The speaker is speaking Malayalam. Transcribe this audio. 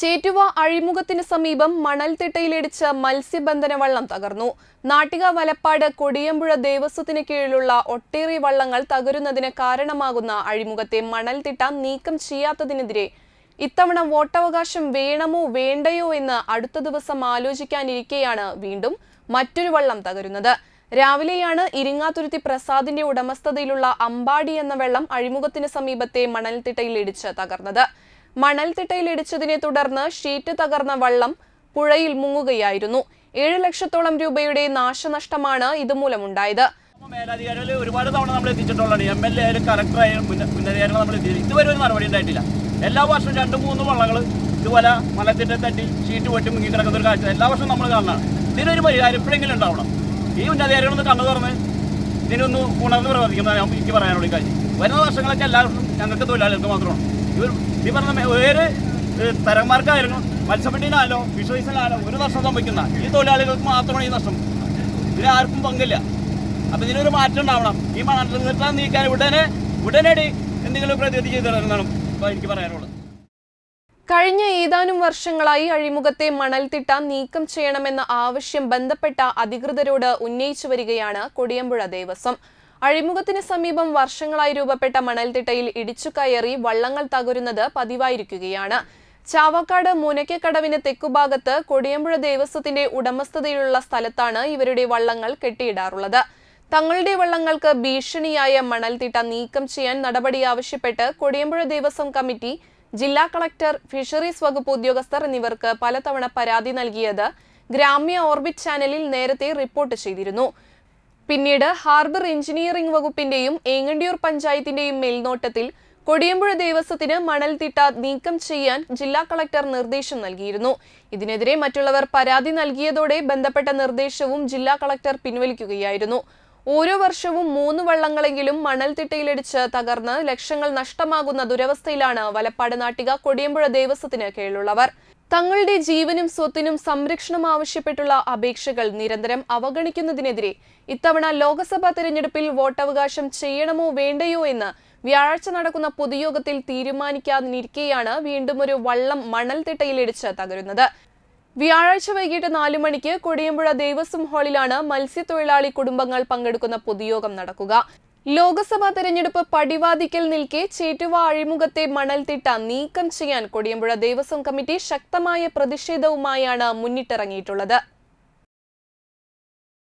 ചേറ്റുവ അഴിമുഖത്തിന് സമീപം മണൽത്തിട്ടയിലിടിച്ച മത്സ്യബന്ധന വള്ളം തകർന്നു. നാട്ടിക വലപ്പാട് കൊടിയമ്പുഴ ദേവസ്വത്തിന് കീഴിലുള്ള ഒട്ടേറെ വള്ളങ്ങൾ തകരുന്നതിന് കാരണമാകുന്ന അഴിമുഖത്തെ മണൽത്തിട്ട നീക്കം ചെയ്യാത്തതിനെതിരെ ഇത്തവണ വോട്ടവകാശം വേണമോ വേണ്ടയോ എന്ന് അടുത്ത ദിവസം ആലോചിക്കാനിരിക്കെയാണ് വീണ്ടും മറ്റൊരു വള്ളം തകരുന്നത്. രാവിലെയാണ് ഇരിങ്ങാതുരുത്തി പ്രസാദിന്റെ ഉടമസ്ഥതയിലുള്ള അമ്പാടി എന്ന വെള്ളം അഴിമുഖത്തിന് സമീപത്തെ മണൽത്തിട്ടയിൽ ഇടിച്ച് തകർന്നത്. മണൽത്തിട്ടയിൽ ഇടിച്ചതിനെ തുടർന്ന് ഷീറ്റ് തകർന്ന വള്ളം പുഴയിൽ മുങ്ങുകയായിരുന്നു. ഏഴ് ലക്ഷത്തോളം രൂപയുടെ നാശനഷ്ടമാണ് ഇതുമൂലമുണ്ടായത്. മേലധികാരികൾ ഒരുപാട് തവണ നമ്മൾ എത്തിച്ചിട്ടുള്ളതാണ്. എം എൽ എ ആയാലും കലക്ടർ ആയാലും മുന്നധികാരികൾ നമ്മൾ എത്തിച്ചില്ല ഇതുവരെ ഒരു നടപടി ഉണ്ടായിട്ടില്ല. എല്ലാ വർഷവും രണ്ട് മൂന്ന് വള്ളങ്ങൾ ഇതുപോലെ മലത്തിന്റെ തട്ടി ഷീറ്റ് പൊട്ടി മുങ്ങി കിടക്കുന്ന ഒരു കാഴ്ച എല്ലാ വർഷവും നമ്മൾ കാണുന്നതാണ്. ഇതിനൊരു പരിഹാരം എപ്പോഴെങ്കിലും ഉണ്ടാവണം. ഈ ഉന്നതാധികാരികളൊന്ന് കണ്ണു തുറന്ന് ഇതിനൊന്ന് ഉണർന്ന് പ്രവർത്തിക്കുന്നതാണ് എനിക്ക് പറയാനുള്ള കാര്യം. വരുന്ന വർഷങ്ങളൊക്കെ എല്ലാവർക്കും ഞങ്ങൾക്ക് തൊഴിലാളികൾക്ക് മാത്രമാണ്. ഈ പറഞ്ഞ ഏഹ്, തരന്മാർക്കായിരുന്നു മത്സ്യപ്പെട്ടിനാലോ ഫിഷറീസിനായാലോ ഒരു നഷ്ടം സംഭവിക്കുന്ന ഈ തൊഴിലാളികൾക്ക് മാത്രമാണ് ഈ നഷ്ടം. ഇതിന് ആർക്കും പങ്കില്ല. അപ്പൊ ഇതിനൊരു മാറ്റം ഉണ്ടാവണം. ഈ മണൽ നിർത്താൻ നീക്കാൻ ഉടനെ ഉടനടി എന്തെങ്കിലും പ്രതിവിധി ചെയ്തിടണമെന്നാണ് എനിക്ക് പറയാനുള്ളത്. കഴിഞ്ഞ ഏതാനും വർഷങ്ങളായി അഴിമുഖത്തെ മണൽത്തിട്ട നീക്കം ചെയ്യണമെന്ന ആവശ്യം ബന്ധപ്പെട്ട അധികൃതരോട് ഉന്നയിച്ചു വരികയാണ് കൊടിയമ്പുഴ ദേവസ്വം. അഴിമുഖത്തിന് സമീപം വർഷങ്ങളായി രൂപപ്പെട്ട മണൽത്തിട്ടയിൽ ഇടിച്ചു കയറി വള്ളങ്ങൾ തകരുന്നത് പതിവായിരിക്കുകയാണ്. ചാവക്കാട് മുനക്കക്കടവിന് തെക്കുഭാഗത്ത് കൊടിയമ്പുഴ ദേവസ്വത്തിന്റെ ഉടമസ്ഥതയിലുള്ള സ്ഥലത്താണ് ഇവരുടെ വള്ളങ്ങൾ കെട്ടിയിടാറുള്ളത്. തങ്ങളുടെ വള്ളങ്ങൾക്ക് ഭീഷണിയായ മണൽത്തിട്ട നീക്കം ചെയ്യാൻ നടപടി ആവശ്യപ്പെട്ട് കൊടിയമ്പുഴ ദേവസ്വം കമ്മിറ്റി ജില്ലാ കളക്ടർ ഫിഷറീസ് വകുപ്പ് ഉദ്യോഗസ്ഥർ എന്നിവർക്ക് പലതവണ പരാതി നൽകിയത് ഗ്രാമ്യ ഓർബിറ്റ് ചാനലിൽ നേരത്തെ റിപ്പോർട്ട് ചെയ്തിരുന്നു. പിന്നീട് ഹാർബർ എഞ്ചിനീയറിംഗ് വകുപ്പിന്റെയും ഏങ്ങണ്ടിയൂർ പഞ്ചായത്തിന്റെയും മേൽനോട്ടത്തിൽ കൊടിയമ്പുഴ ദേവസ്വത്തിന് മണൽത്തിട്ട നീക്കം ചെയ്യാൻ ജില്ലാ കളക്ടർ നിർദ്ദേശം നൽകിയിരുന്നു. ഇതിനെതിരെ മറ്റുള്ളവർ പരാതി നൽകിയതോടെ ബന്ധപ്പെട്ട നിർദ്ദേശവും ജില്ലാ കളക്ടർ പിൻവലിക്കുകയായിരുന്നു. ഓരോ വർഷവും മൂന്ന് വള്ളങ്ങളെങ്കിലും മണൽത്തിട്ടയിലിടിച്ച് തകർന്ന് ലക്ഷങ്ങൾ നഷ്ടമാകുന്ന ദുരവസ്ഥയിലാണ് വലപ്പാട് നാട്ടിക കൊടിയമ്പുഴ ദേവസ്വത്തിന് കീഴിലുള്ളവർ. തങ്ങളുടെ ജീവനും സ്വത്തിനും സംരക്ഷണം ആവശ്യപ്പെട്ടുള്ള അപേക്ഷകൾ നിരന്തരം അവഗണിക്കുന്നതിനെതിരെ ഇത്തവണ ലോക്സഭാ തെരഞ്ഞെടുപ്പിൽ വോട്ടവകാശം ചെയ്യണമോ വേണ്ടയോ എന്ന് വ്യാഴാഴ്ച നടക്കുന്ന പൊതുയോഗത്തിൽ തീരുമാനിക്കാതിരിക്കെയാണ് വീണ്ടും ഒരു വള്ളം മണൽ തിട്ടയിലിടിച്ച് തകരുന്നത്. വ്യാഴാഴ്ച വൈകിട്ട് നാലു മണിക്ക് കൊടിയമ്പുഴ ദേവസ്വം ഹാളിലാണ് മത്സ്യത്തൊഴിലാളി കുടുംബങ്ങൾ പങ്കെടുക്കുന്ന പൊതുയോഗം നടക്കുക. ലോക്സഭാ തെരഞ്ഞെടുപ്പ് പടിവാദിക്കൽ നിൽക്കെ ചേറ്റുവ അഴിമുഖത്തെ മണൽത്തിട്ട നീക്കം ചെയ്യാൻ കൊടിയമ്പുഴ ദേവസ്വം കമ്മിറ്റി ശക്തമായ പ്രതിഷേധവുമായാണ് മുന്നിട്ടിറങ്ങിയിട്ടുള്ളത്.